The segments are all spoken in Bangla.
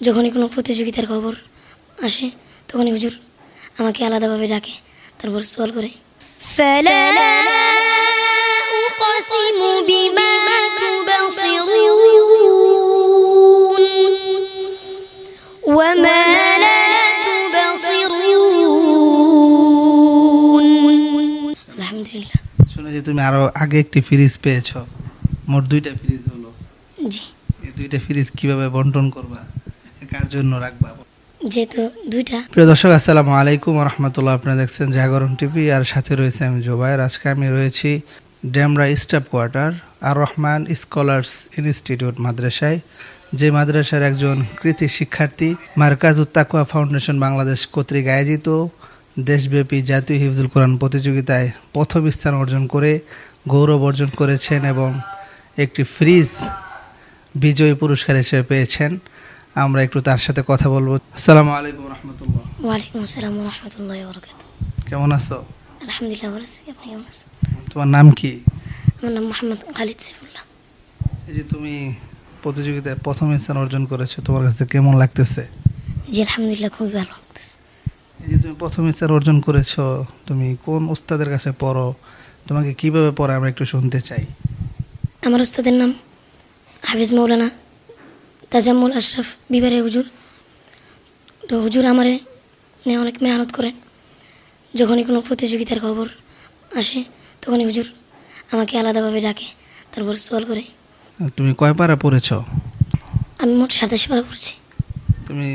যখনই কোনো প্রতিযোগিতার খবর আসে তখনই হুজুর আমাকে আলাদাভাবে ডাকে তারপর সোয়াল করে আলহামদুলিল্লাহ। শুনে যে তুমি আরও আগে একটি ফ্রিজ পেয়েছ মোট দুইটা ফ্রিজ হলো। জি। এই দুইটা ফ্রিজ কীভাবে বন্টন করবা? কার জন্য রাখবা? যেহেতু দুইটা। প্রিয় দর্শক আসসালামু আলাইকুম রহমতুল্লাহ। আপনারা দেখছেন জাগরণ টিভি আর সাথে রয়েছে আমি জোবাইর আজকে আমি রয়েছি ড্যামরা স্টাফ কোয়ার্টার আর রহমান স্কলার্স ইনস্টিটিউট মাদ্রাসায় যে মাদ্রাসার একজন কৃতি শিক্ষার্থী মার্কাজ উত্তাকুয়া ফাউন্ডেশন বাংলাদেশ কর্তৃক আয়োজিত দেশব্যাপী জাতীয় হিফজুল কোরআন প্রতিযোগিতায় প্রথম স্থান অর্জন করে গৌরব অর্জন করেছেন এবং একটি ফ্রিজ বিজয়ী পুরস্কার হিসেবে পেয়েছেন। আমরা একটু তার সাথে কথা বলব। আসসালামু আলাইকুম রহমতুল্লাহ। ওয়ালাইকুম আসসালাম রহমতুল্লাহ বরকাত কেমন আছো? আলহামদুলিল্লাহ ভালো আছি। আপনি কেমন আছেন? তোমার নাম কি? আমার নাম মোহাম্মদ খালিদ সাইফুল্লাহ। এই যে তুমি প্রতিযোগিতায় প্রথম স্থান অর্জন করেছ তোমার কাছে কেমন লাগতেছে? জি আলহামদুলিল্লাহ খুবই ভালো লাগতেছে। এই যে তুমি প্রথম স্থান অর্জন করেছ তুমি কোন উস্তাদের কাছে পড়ো তোমাকে কীভাবে পড়ে আমরা একটু শুনতে চাই। আমার ওস্তাদের নাম হাফিজ মৌলানা তাজাম্মুল আশরাফ বিবারে হুজুর। তো হুজুর আমারে নিয়ে অনেক মেহনত করেন। যখনই কোনো প্রতিযোগিতার খবর আসে তখনই হুজুর আমাকে আলাদাভাবে ডাকে তারপর সোয়াল করে। তুমি কয় পারা পড়েছো? আমি মোট সাতাশ বার পড়ছি। তুমি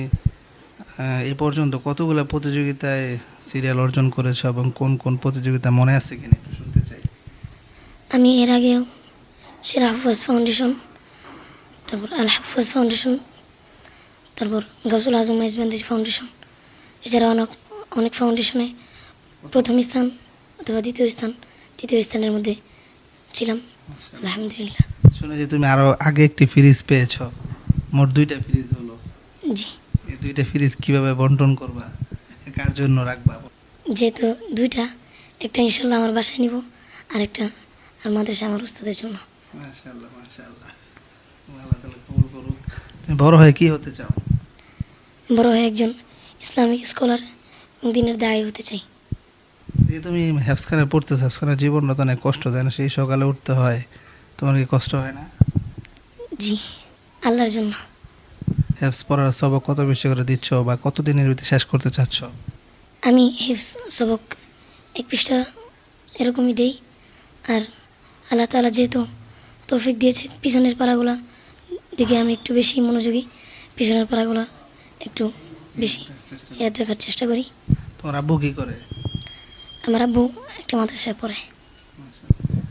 এ পর্যন্ত কতগুলো প্রতিযোগিতায় সিরিয়াল অর্জন করেছ এবং কোন কোন প্রতিযোগিতা মনে আছে কিনা একটু শুনতে চাই। আমি এর আগেও সেরা হাফাজ ফাউন্ডেশন তারপর আল হাফাজ ফাউন্ডেশন তারপর গাজুল আজম মাইজবান্দির ফাউন্ডেশন এছাড়া অনেক অনেক ফাউন্ডেশনে প্রথম স্থান অথবা দ্বিতীয় স্থান তৃতীয় স্থানের মধ্যে ছিলাম আলহামদুলিল্লাহ। শুনে যে তুমি আরও আগে একটি ফ্রিজ পেয়েছ মোট দুইটা ফ্রিজ হলো। জি। এই দুইটা ফ্রিজ কীভাবে বন্টন করবা কার জন্য রাখবা? যেহেতু দুইটা একটা ইনশাল্লাহ আমার বাসায় নিব আর একটা আর মাদ্রাসা আমার উস্তাদের জন্য। মাশাআল্লাহ মাশাআল্লাহ। তুমি বড় হয়ে কি হতে চাও? বড় হয়ে একজন ইসলামিক স্কলার এবং দিনের দায়ী হতে চাই। যে তুমি হেফসখানে পড়তেছো হেফসখানের জীবনটা তো অনেক কষ্ট দেয় না? সেই সকালে উঠতে হয় তোমার কি কষ্ট হয় না? জি আল্লাহর জন্য। হেফস পড়ার সবক কত বেশি করে দিচ্ছ বা কত দিনের ভিতরে শেষ করতে চাচ্ছ? আমি হিফস সবক এক পৃষ্ঠা এরকমই দেই। আর আল্লাহ তালা যেহেতু তৌফিক দিয়েছে পিছনের পাড়াগুলা দিকে আমি একটু বেশি মনোযোগী পিছনের পাড়াগুলা একটু বেশি ইয়াদ রাখার চেষ্টা করি। তোমার আব্বু কি করে? আমার আব্বু একটা মাদ্রাসায় পড়ে।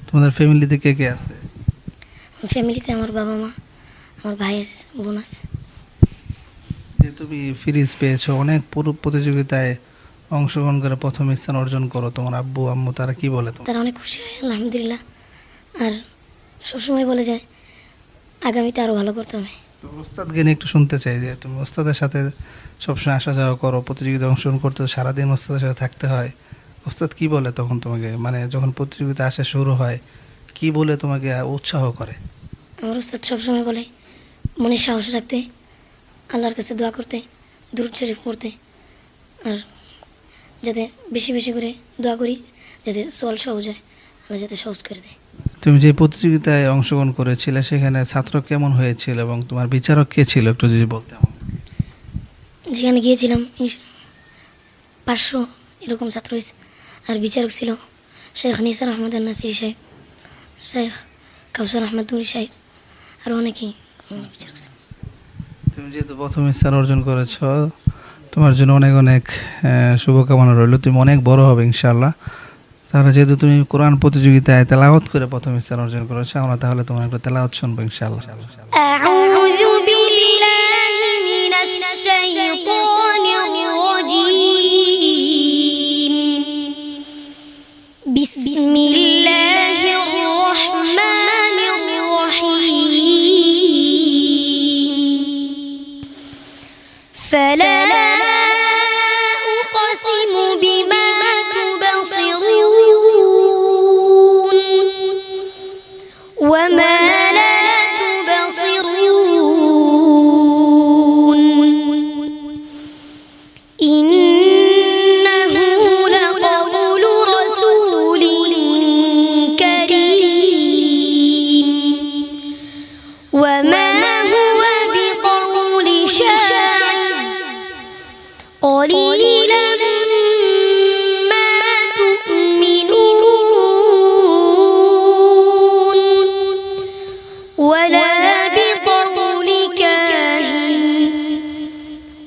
তোমাদের ফ্যামিলিতে কে কে আছে? ফ্যামিলিতে আমার বাবা মা আমার ভাই আছে বোন আছে। যে তুমি ফ্রিজ পেয়েছ অনেক পুরো প্রতিযোগিতায় অংশগ্রহণ করে প্রথম স্থান অর্জন করো। তোমার আব্বু আম্মু তারা কি বলে তারা অনেক খুশি হয় আলহামদুলিল্লাহ। আর সবসময় বলে যায় আগামীতে আরও ভালো করতে হবে। তো ওস্তাদকে নিয়ে একটু শুনতে চাই যে তুমি ওস্তাদের সাথে সবসময় আসা যাওয়া করো প্রতিযোগিতায় অংশগ্রহণ করতে সারাদিন ওস্তাদের সাথে থাকতে হয়। ওস্তাদ কি বলে তখন তোমাকে? মানে যখন প্রতিযোগিতা আসা শুরু হয় কি বলে তোমাকে উৎসাহ করে? আমার উস্তাদ সবসময় বলে মনে সাহস রাখতে আল্লাহর কাছে দোয়া করতে দুরুদ শরীফ পড়তে আর যাতে বেশি বেশি করে দোয়া করি যাতে সোয়াল সহজ হয় আল্লাহ যাতে সহজ করে দেয়। তুমি যে প্রতিযোগিতায় অংশগ্রহণ করেছিলে সেখানে ছাত্র কেমন হয়েছিল এবং তোমার বিচারক কে ছিল? একটু যদি বলতে যেখানে গিয়েছিলাম পাঁচশো এরকম ছাত্র হয়েছে আর বিচারক ছিল শেখ নিসার আহমদ নাসির সাহেব শেখ কাউসার আহমদ নুরি সাহেব আর অনেকেই বিচারক ছিল। তুমি যেহেতু প্রথম স্থান অর্জন করেছ তোমার জন্য অনেক অনেক শুভকামনা রইল। তুমি অনেক বড় হবে ইনশাল্লাহ তাহলে যেহেতু তুমি কোরআন প্রতিযোগিতায় তেলাওয়াত করে প্রথম স্থান অর্জন করেছ, আমরা তাহলে তোমার একটা তেলাওয়াত শুনব ইনশাআল্লাহ। আউযু বিল্লাহি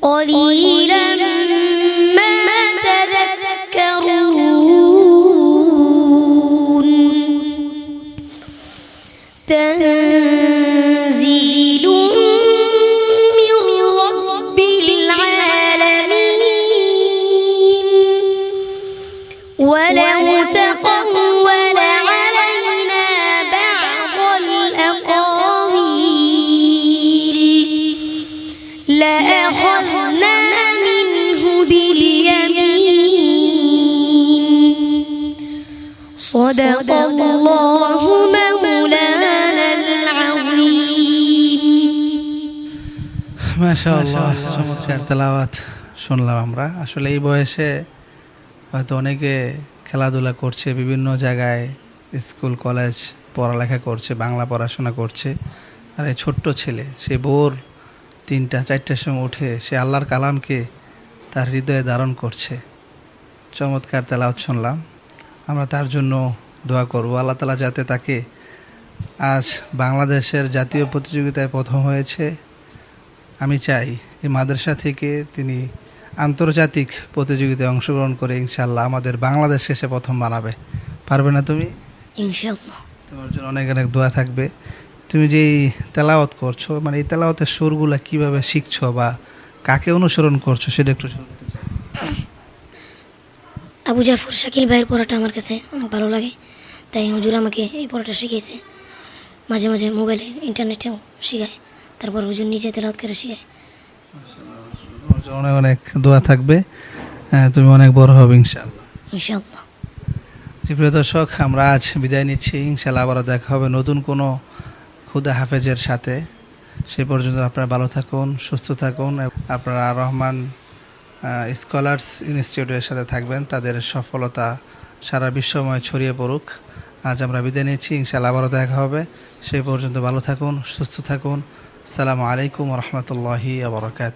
قليلا لأخذنا منه باليمين صدق الله مولانا العظيم মাশাআল্লাহ চমৎকার তেলাওয়াত শুনলাম আমরা আসলে এই বয়সে হয়তো অনেকে খেলাধুলা করছে বিভিন্ন জায়গায় স্কুল কলেজ পড়ালেখা করছে বাংলা পড়াশোনা করছে আর এই ছোট্ট ছেলে সে ভোর তিনটা চারটার সময় উঠে সে আল্লাহর কালামকে তার হৃদয়ে ধারণ করছে। চমৎকার তেলাওয়াত শুনলাম। আমরা তার জন্য দোয়া করব। আল্লাহ তালা যাতে তাকে আজ বাংলাদেশের জাতীয় প্রতিযোগিতায় প্রথম হয়েছে। আমি চাই এই মাদ্রাসা থেকে তিনি আন্তর্জাতিক প্রতিযোগিতায় অংশগ্রহণ করে ইনশাল্লাহ আমাদের বাংলাদেশকে সে প্রথম বানাবে। পারবে না তুমি? ইনশাল্লাহ তোমার জন্য অনেক অনেক দোয়া থাকবে। তুমি যে তেলাওয়াত করছ মানে এই তেলাওয়াতের সুরগুলা কীভাবে শিখছো বা কাকে অনুসরণ করছ সেটা একটু আবু জাফর শাকিল ভাইয়ের পড়াটা আমার কাছে অনেক ভালো লাগে তাই হুজুর আমাকে এই পড়াটা শিখিয়েছে। মাঝে মাঝে মোবাইলে ইন্টারনেটেও শিখায় তারপর হুজুর নিজে তেলাওয়াত করে শেখায়। অনেক অনেক দোয়া থাকবে হ্যাঁ, তুমি অনেক বড় হবে ইনশাল্লাহ ইনশাল্লাহ জি প্রিয় দর্শক আমরা আজ বিদায় নিচ্ছি ইনশাল্লাহ আবারও দেখা হবে নতুন কোনো খুদা হাফেজের সাথে। সে পর্যন্ত আপনারা ভালো থাকুন, সুস্থ থাকুন। আপনারা রহমান স্কলার্স ইনস্টিটিউটের সাথে থাকবেন। তাদের সফলতা সারা বিশ্বময় ছড়িয়ে পড়ুক। আজ আমরা বিদায় নিচ্ছি। ইনশাআল্লাহ আবারও দেখা হবে। সেই পর্যন্ত ভালো থাকুন, সুস্থ থাকুন। সালামু আলাইকুম রহমতুল্লাহি আবরকাত